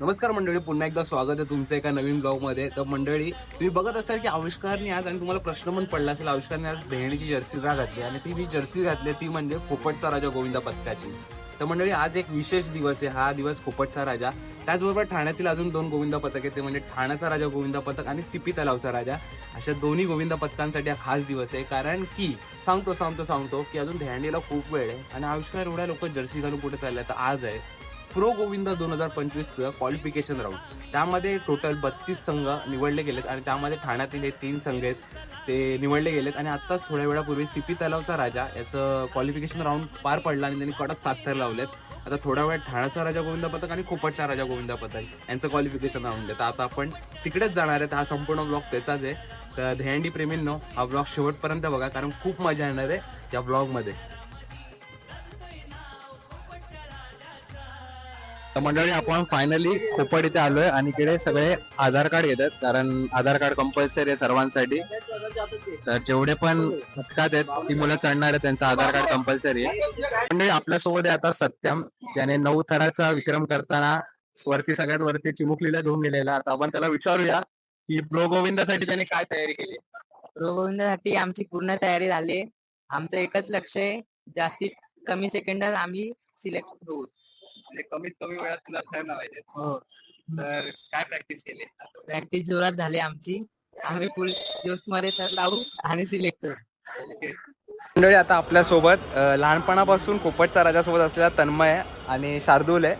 नमस्कार मंडळी पुन्हा एकदा स्वागत आहे तुमचं एका नवीन ब्लॉगमध्ये. तर मंडळी तुम्ही बघत असाल की आविष्कारने आज आणि तुम्हाला प्रश्न पण पडला असेल आविष्कारने आज देहणीची जर्सी का घातली? आणि ती मी जर्सी घातली ती म्हणजे पोपटचा राजा गोविंदा पथकाची तर मंडळी आज एक विशेष दिवस आहे हा दिवस खोपटचा राजा. त्याचबरोबर ठाण्यातील अजून दोन गोविंदा पथक आहेत ते म्हणजे ठाण्याचा राजा गोविंदा पथक आणि सिपी तलावचा राजा. अशा दोन्ही गोविंदा पथकांसाठी हा खास दिवस आहे कारण की सांगतो सांगतो सांगतो की अजून ध्यानीला खूप वेळ आहे आणि आविष्कार एवढ्या लोक जर्सी घालून कुठे चालले तर आज आहे. प्रो गोविंदा दोन हजार पंचवीसचं क्वालिफिकेशन राऊंड त्यामध्ये टोटल बत्तीस संघ निवडले गेलेत आणि त्यामध्ये ठाण्यातील हे तीन संघ आहेत ते निवडले गेलेत. आणि आत्ताच थोड्या वेळापूर्वी सीपी तलावचा राजा याचं क्वालिफिकेशन राऊंड पार पडला आणि त्यांनी कडक सात थर लावलेत. आता थोड्या वेळात ठाण्याचा राजा गोविंदा पथक आणि खोपटचा राजा गोविंदा पथक यांचं क्वालिफिकेशन राऊंड आहे. तर आता आपण तिकडेच जाणार आहेत हा संपूर्ण ब्लॉग त्याचाच आहे. तर दहंडी प्रेमींनो हा ब्लॉग शेवटपर्यंत बघा कारण खूप मजा येणार आहे या ब्लॉगमध्ये तर मंडळी आपण फायनली खोपड इथे आलोय आणि तिकडे सगळे आधार कार्ड घेतात कारण आधार कार्ड कंपल्सरी आहे सर्वांसाठी. तर जेवढे पण पथकात आहेत ती मुलं चढणार आहेत त्यांचं आधार कार्ड कंपल्सरी आहे. मंडळी आपल्यासोबत आहे आता सत्यम. त्याने नऊ थराचा विक्रम करताना वरती सगळ्यात वरती चिमुकलीला घेऊन गेलेला. आता आपण त्याला विचारूया की प्रो गोविंदासाठी त्याने काय तयारी केली? रोगोविंदासाठी आमची पूर्ण तयारी झाली. आमचं एकच लक्ष आहे जास्तीत कमी सेकंदात आम्ही सिलेक्ट होऊ. म्हणजे कमीत कमी वेळात तुला लावायचे. तर काय प्रॅक्टिस केली? प्रॅक्टिस जोरात झाली आमची. आम्ही फुल जोशमध्ये तर लावू आणि सिलेक्ट करू मंडळी आता आपल्यासोबत अ, लहानपणापासून पोपटचा राजासोबत असलेला तन्मय आणि शार्दूल आहे.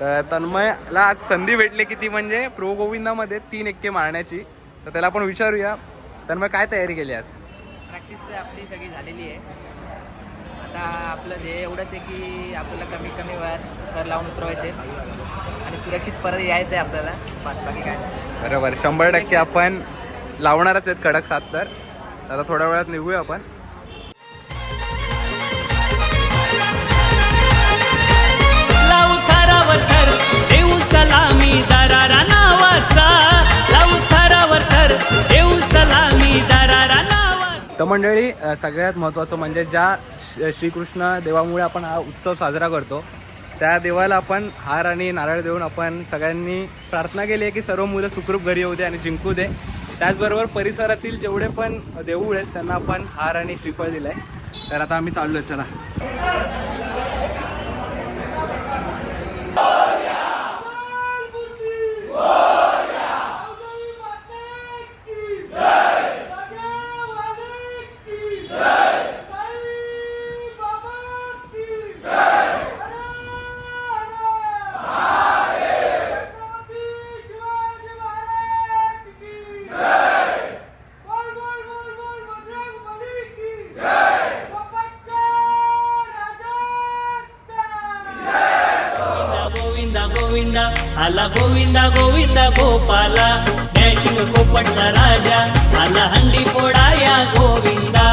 तर तन्मयला आज संधी भेटली की ती म्हणजे प्रो गोविंदामध्ये तीन एक्के मारण्याची. तर त्याला आपण विचारूया. तन्मय काय तयारी केली आज? प्रॅक्टिस तर आपली सगळी झालेली आहे. आता आपलं ध्येय एवढंच आहे की आपल्याला कमीत कमी वेळात तर लावून उतरवायचे. आणि सुरक्षित परत यायचं आहे आपल्याला. बस बाकी काय. बरोबर. शंभर टक्के आपण लावणारच आहेत कडक सात तर. आता थोड्या वेळात निघूया आपण. देऊ सलामी दरारा नावाचा. देऊ सलामी दरारा तर मंडळी सगळ्यात महत्त्वाचं म्हणजे ज्या श- श्रीकृष्ण देवामुळे आपण हा उत्सव साजरा करतो त्या देवाला आपण हार आणि नारळ देऊन आपण सगळ्यांनी प्रार्थना केली आहे की सर्व मुलं सुखरूप घरी येऊ दे आणि जिंकू दे. त्याचबरोबर परिसरातील जेवढे पण देऊळ आहेत त्यांना आपण हार आणि श्रीफळ दिलं आहे तर आता आम्ही चाललो आहे चला. आला गोविंदा गोविंदा गोपाला. डॅशिंग कोपटचा राजा. आला हंडी पोळा या गोविंदा.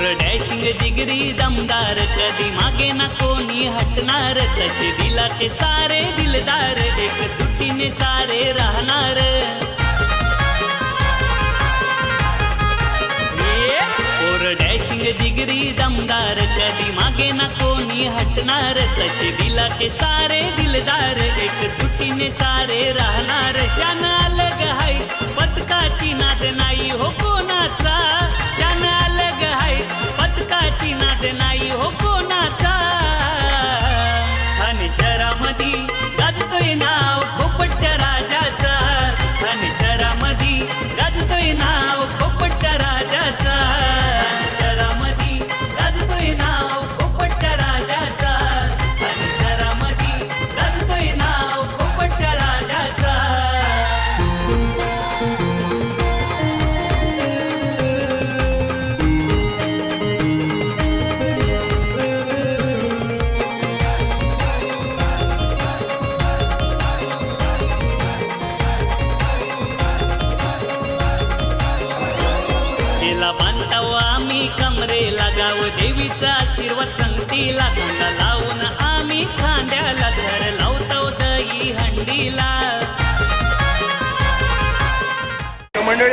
पोर डॅशिंग जिगरी दमदार कधी मागे ना कोणी हटणार तसे दिलाचे सारे दिलदार एक जुटीने सारे राहणार डॅशिंग जिगरी दमदार कधी मागे ना कोणी हटणार तसे दिलाचे सारे दिलदार एक जुटीने सारे राहणार शान अलग हाय पथकाची नाद नाही हो कोणाचा हो कोणाचा? आणि शहरामध्ये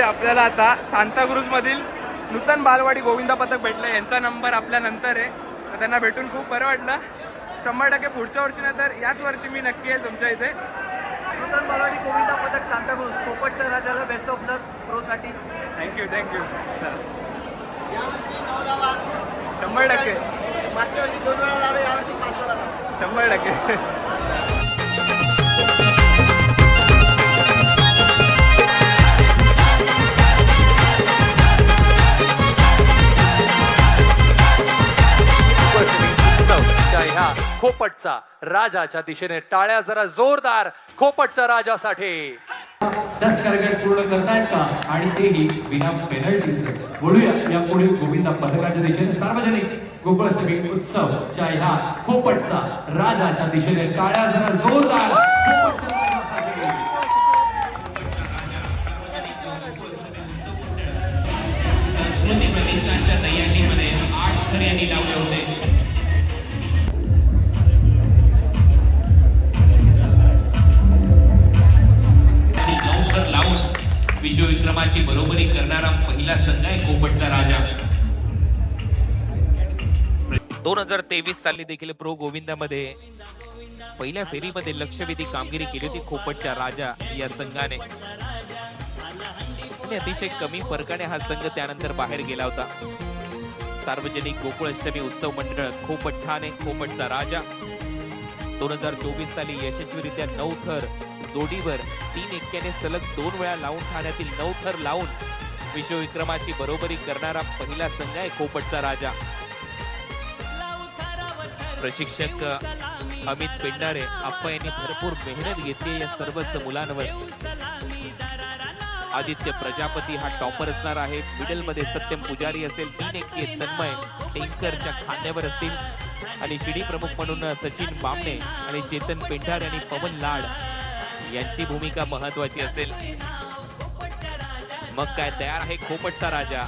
आपल्याला आता सांताक्रूज मधील नूतन बालवाडी गोविंदा पथक भेटलं यांचा नंबर आपल्या नंतर आहे. तर त्यांना भेटून खूप बरं वाटलं. शंभर टक्के पुढच्या वर्षी नाही तर याच वर्षी मी नक्की येईल तुमच्या इथे. नूतन बालवाडी गोविंदा पथक सांताक्रूज पोपटच्या राजाला बेस्ट ऑफ लक प्रोसाठी थँक्यू थँक्यू चला. शंभर टक्के. मागच्या वर्षी दोन वेळा लावले यावर्षी पाच वेळा. शंभर टक्के. खोपटचा राजाच्या दिशेने टाळ्या जरा जोरदार खोपटच्या राजासाठी. दस कार्यक्रम पूर्ण करतायत का? आणि तेही विना पेनल्टीच. बोलूया या पुढील गोविंदा पथकाच्या दिशेने सार्वजनिक गोकुळाष्टमी उत्सवच्या ह्या खोपटचा राजाच्या दिशेने टाळ्या जरा जोरदार. संघाची बरोबरी करणारा पहिला संघ आहे कोपटचा राजा. दोन हजार तेवीस साली देखील प्रो गोविंदामध्ये पहिल्या फेरीमध्ये लक्षवेधी कामगिरी केली होती खोपटच्या राजा या संघाने. आणि अतिशय कमी फरकाने हा संघ त्यानंतर बाहेर गेला होता. सार्वजनिक गोकुळ अष्टमी उत्सव मंडळ खोपट ठाणे खोपटचा राजा. दोन हजार चोवीस साली यशस्वीरित्या नऊ थर जोडीवर तीन एक्क्याने सलग दोन वेळा लावून ठाण्यातील नऊ थर लावून विश्वविक्रमाची बरोबरी करणारा पहिला संघ आहे खोपटचा राजा. प्रशिक्षक अमित पेंडारे आप्पा यांनी भरपूर मेहनत घेतली या सर्वच मुलांवर. आदित्य प्रजापती हा टॉपर असणार आहे. मिडलमध्ये सत्यम पुजारी असेल तीन एक्के तन्मय टेंकरच्या खांद्यावर असतील. आणि शिडी प्रमुख म्हणून सचिन बामणे आणि चेतन पेंढारे आणि पवन लाड. यांची भूमिका महत्वाची असेल. मग काय तयार आहे खोपटचा राजा.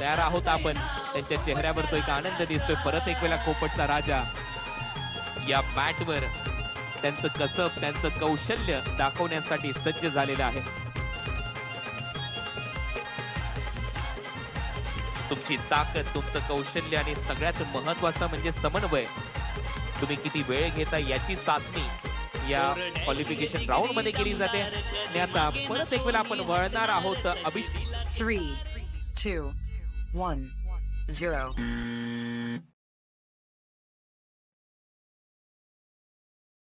तयार आहोत आपण. त्यांच्या चेहऱ्यावर तो एक आनंद दिसतोय. परत एक वेळा खोपटचा राजा. या मॅटवर त्यांचं कसब त्यांचं कौशल्य दाखवण्यासाठी सज्ज झालेलं आहे. तुमची ताकद तुमचं कौशल्य आणि सगळ्यात महत्वाचं म्हणजे समन्वय. तुम्ही किती वेळ घेता याची चाचणी. या क्वालिफिकेशन राऊंडमध्ये केली जाते. आणि आता परत एक वेळा आपण वळणार आहोत अभिषेक. Three, two, one, zero.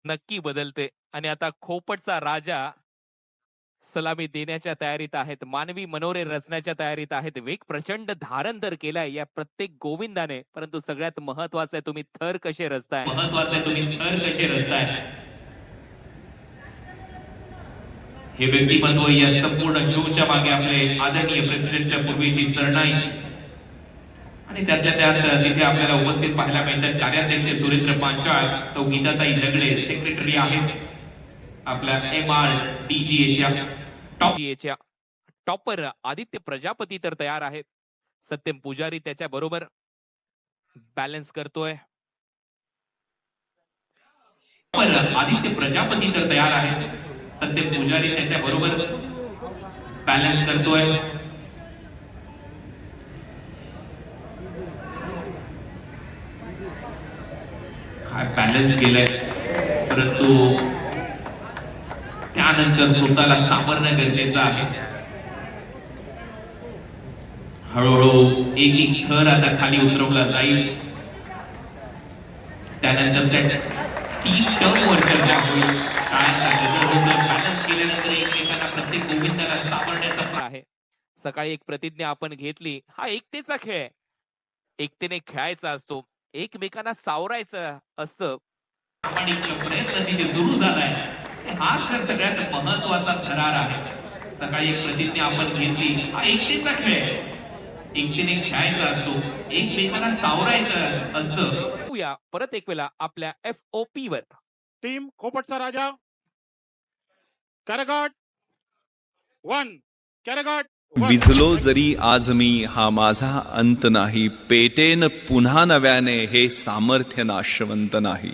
नक्की बदलते. आणि आता खोपटचा राजा सलामी देण्याच्या तयारीत आहेत. मानवी मनोरे रचण्याच्या तयारीत आहेत. वेग प्रचंड धारण तर केलाय या प्रत्येक गोविंदाने. परंतु सगळ्यात महत्वाचं आहे तुम्ही थर कसे रचताय? महत्वाचं आहे तुम्ही थर कसे रचताय? हे व्यक्तिमत्व या संपूर्ण शोच्या मागे आपले आदरणीय प्रेसिडेंटच्या पूर्वीची सरणाई आणि त्यातल्या त्यात तिथे आपल्याला उपस्थित पाहायला मिळतात कार्याध्यक्ष सुरेंद्र पांचाळ सौ गीताताई जगडे सेक्रेटरी आहेत. आपल्या एम आर च्या टॉप याच्या टॉपर आदित्य प्रजापती तर तयार आहेत. सत्यम पुजारी त्याच्या बरोबर बॅलन्स करतोय. आदित्य प्रजापती तर तयार आहेत. सत्यम पुजारी त्याच्या बरोबर बॅलन्स करतोय. काय बॅलन्स केलंय? परंतु त्यानंतर स्वतःला सामरणं गरजेचं आहे. हळूहळू एक एक थर आता खाली उतरवला जाईल. त्यानंतर त्या तीन टर्मवर चर्चा होईल. काय एकमेकांना गोविंदाला सावरण्याचा आहे. सकाळी एक प्रतिज्ञा आपण घेतली. हा एकतेचा खेळ आहे. एकतेने खेळायचा असतो. एकमेकांना सावरायचं असतं. प्रामाणिक प्रयत्न तिथे सुरू झालाय हाच तर सगळ्यात महत्त्वाचा थरार आहे. सकाळी एक प्रतिज्ञा आपण घेतली. हा एकतेचा खेळ आहे. एकतेने खेळायचा असतो. एकमेकांना सावरायचं असतं. बघूया परत एक वेळा आपल्या एफ ओ पी वर. टीम खोपटचा राजा. करगट. वन कॅरेगॉट विझलो जरी आज मी हा माझा अंत नाही. पेटेन पुन्हा नव्याने हे सामर्थ्य नाशवंत नाही.